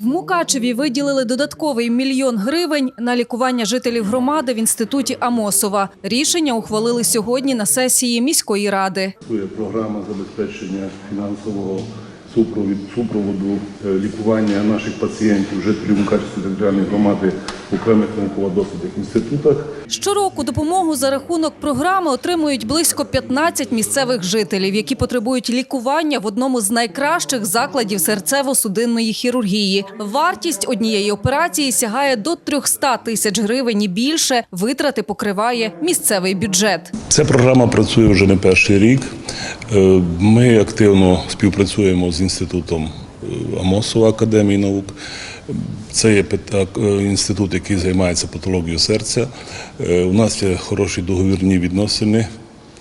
В Мукачеві виділили додатковий мільйон гривень на лікування жителів громади в інституті Амосова. Рішення ухвалили сьогодні на сесії міської ради. Програма забезпечення фінансового супроводу е, лікування наших пацієнтів, жителів Мукачевської територіальної громади в окремих науково-дослідних інститутах. Щороку допомогу за рахунок програми отримують близько 15 місцевих жителів, які потребують лікування в одному з найкращих закладів серцево-судинної хірургії. Вартість однієї операції сягає до 300 тисяч гривень і більше. Витрати покриває місцевий бюджет. Ця програма працює вже не перший рік. Е, Ми активно співпрацюємо з інститутом Амосова Академії наук. Це є е, інститут, який займається патологією серця. Е, У нас є хороші договірні відносини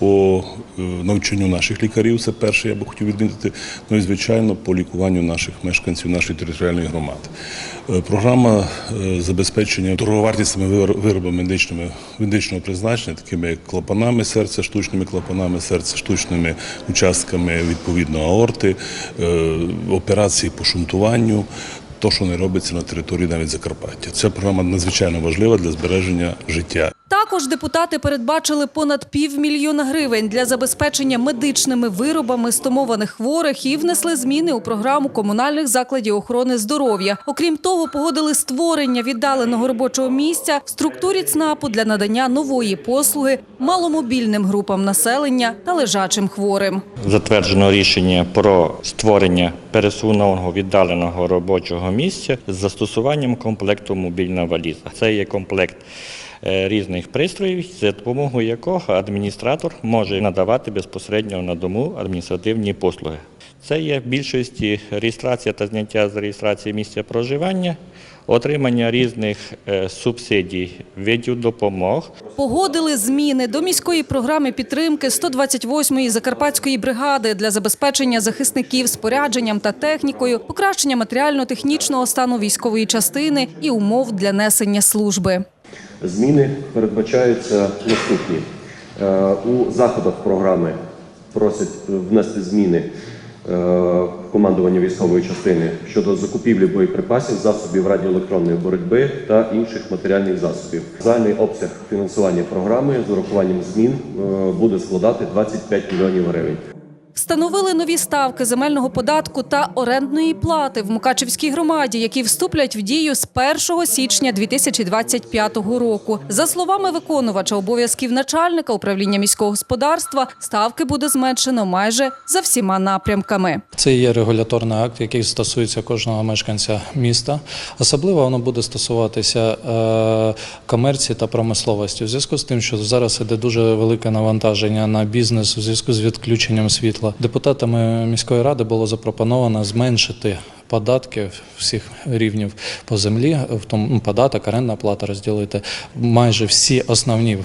по е, навчанню наших лікарів. Це перше, я би хотів відмітити. Ну і звичайно, по лікуванню наших мешканців нашої територіальної громади. Е, Програма е, забезпечення дороговартісними виробами медичними медичного призначення, такими як клапанами серця, штучними клапанами серця, штучними участками відповідно аорти, операції по шунтуванню. То, що не робиться на території навіть Закарпаття. Ця програма надзвичайно важлива для збереження життя Також депутати передбачили понад півмільйона гривень для забезпечення медичними виробами стомованих хворих і внесли зміни у програму комунальних закладів охорони здоров'я. Окрім того, погодили створення віддаленого робочого місця в структурі ЦНАПу для надання нової послуги маломобільним групам населення та лежачим хворим. Затверджено рішення про створення пересувного віддаленого робочого місця з застосуванням комплекту мобільна валіза. Це є комплект різних пристроїв, за допомогою якого адміністратор може надавати безпосередньо на дому адміністративні послуги. Це є в більшості реєстрація та зняття з реєстрації місця проживання, отримання різних е, субсидій, видів допомог, Погодили зміни до міської програми підтримки 128-ї Закарпатської бригади для забезпечення захисників спорядженням та технікою, покращення матеріально-технічного стану військової частини і умов для несення служби. Зміни передбачаються наступні. Е, У заходах програми просять внести зміни е, командування військової частини щодо закупівлі боєприпасів, засобів радіоелектронної боротьби та інших матеріальних засобів. Загальний обсяг фінансування програми з урахуванням змін е, буде складати 25 мільйонів гривень. Встановили нові ставки земельного податку та орендної плати в Мукачевській громаді, які вступлять в дію з 1 січня 2025 року. За словами виконувача обов'язків начальника управління міського господарства, ставки буде зменшено майже за всіма напрямками. Це є регуляторний акт, який стосується кожного мешканця міста. Особливо воно буде стосуватися е, комерції та промисловості. У зв'язку з тим, що зараз іде дуже велике навантаження на бізнес у зв'язку з відключенням світла. Депутатами міської ради було запропоновано зменшити. Податки всіх рівнів по землі, в тому ну, податок, орендна плата розділити. Майже всі основні е,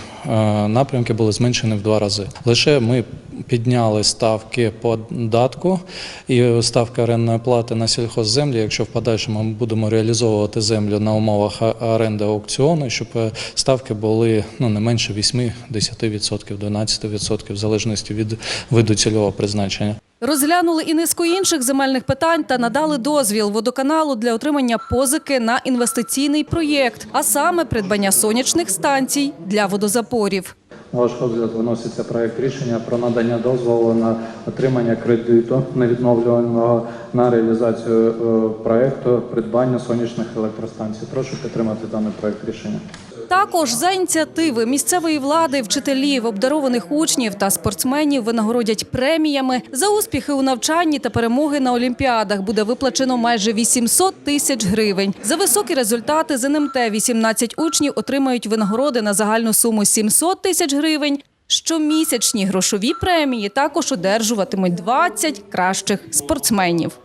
напрямки були зменшені в два рази. Лише ми підняли ставки податку і ставки орендної плати на сільхозземлі. Якщо в подальшому ми будемо реалізовувати землю на умовах оренди аукціону, щоб е, ставки були ну не менше 8, 10%, 12%, в залежності від виду цільового призначення. Розглянули і низку інших земельних питань та надали дозвіл водоканалу для отримання позики на інвестиційний проєкт, а саме придбання сонячних станцій для водозапорів. На ваш розгляд виноситься проект рішення про надання дозволу на отримання кредиту невідновлюваного на реалізацію е, проекту придбання сонячних електростанцій. Прошу підтримати даний проект рішення. Також за ініціативи місцевої влади, вчителів, обдарованих учнів та спортсменів винагородять преміями. За успіхи у навчанні та перемоги на олімпіадах буде виплачено майже 800 тисяч гривень. За високі результати з НМТ 18 учнів отримають винагороди на загальну суму 700 тисяч гривень. Щомісячні грошові премії також одержуватимуть 20 кращих спортсменів.